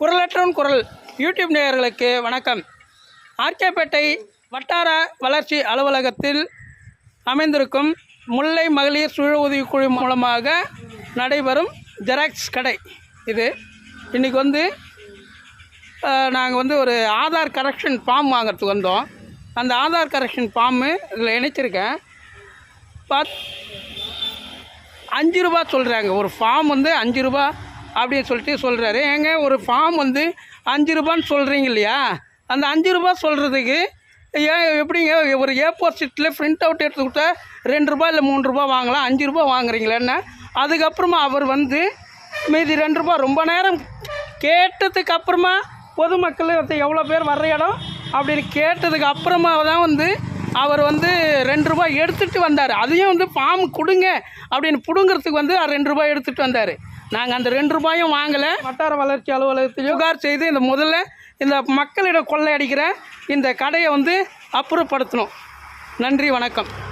குரலற்றவன் குரல். யூடியூப் நேயர்களுக்கு வணக்கம். ஆர்கேபேட்டை வட்டார வளர்ச்சி அலுவலகத்தில் அமைந்திருக்கும் முல்லை மகளிர் சுய உதவிக்குழு மூலமாக நடைபெறும் ஜெராக்ஸ் கடை. இது இன்றைக்கி வந்து நாங்கள் வந்து ஒரு ஆதார் கரெக்ஷன் ஃபார்ம் வாங்குறதுக்கு வந்தோம். அந்த ஆதார் கரெக்ஷன் ஃபார்மு இதில் இணைச்சிருக்கேன். பத் அஞ்சு ரூபா சொல்கிறாங்க ஒரு ஃபார்ம் வந்து அஞ்சு ரூபா அப்படின்னு சொல்லிட்டு சொல்கிறாரு ஏங்க ஒரு ஃபார்ம் வந்து அஞ்சு ரூபான்னு சொல்கிறீங்க இல்லையா? அந்த அஞ்சு ரூபா சொல்கிறதுக்கு ஏன் எப்படிங்க ஒரு ஏ ஃபோர் ஷீட்டில் பிரிண்ட் அவுட் எடுத்து கொடுத்தா ரெண்டு ரூபா இல்லை மூணு ரூபா வாங்கலாம் அஞ்சு ரூபா வாங்குறீங்களேன்னா அதுக்கப்புறமா அவர் வந்து மீதி ரெண்டு ரூபா ரொம்ப நேரம் கேட்டதுக்கு அப்புறமா பொதுமக்கள் எவ்வளோ பேர் வர்ற இடம் அப்படின்னு கேட்டதுக்கு அப்புறமா தான் வந்து அவர் வந்து ரெண்டு ரூபாய் எடுத்துகிட்டு வந்தார். அதையும் வந்து ஃபார்ம் கொடுங்க அப்படின்னு பிடுங்கிறதுக்கு வந்து ரெண்டு ரூபாய் எடுத்துகிட்டு வந்தார். நாங்கள் அந்த ரெண்டு ரூபாயும் வாங்கலை. வட்டார வளர்ச்சி அலுவலகத்தில் புகார் செய்து இந்த முதல்ல இந்த மக்களிடம் கொள்ளையடிக்கிற இந்த கடையை வந்து அப்புறப்படுத்தணும். நன்றி வணக்கம்.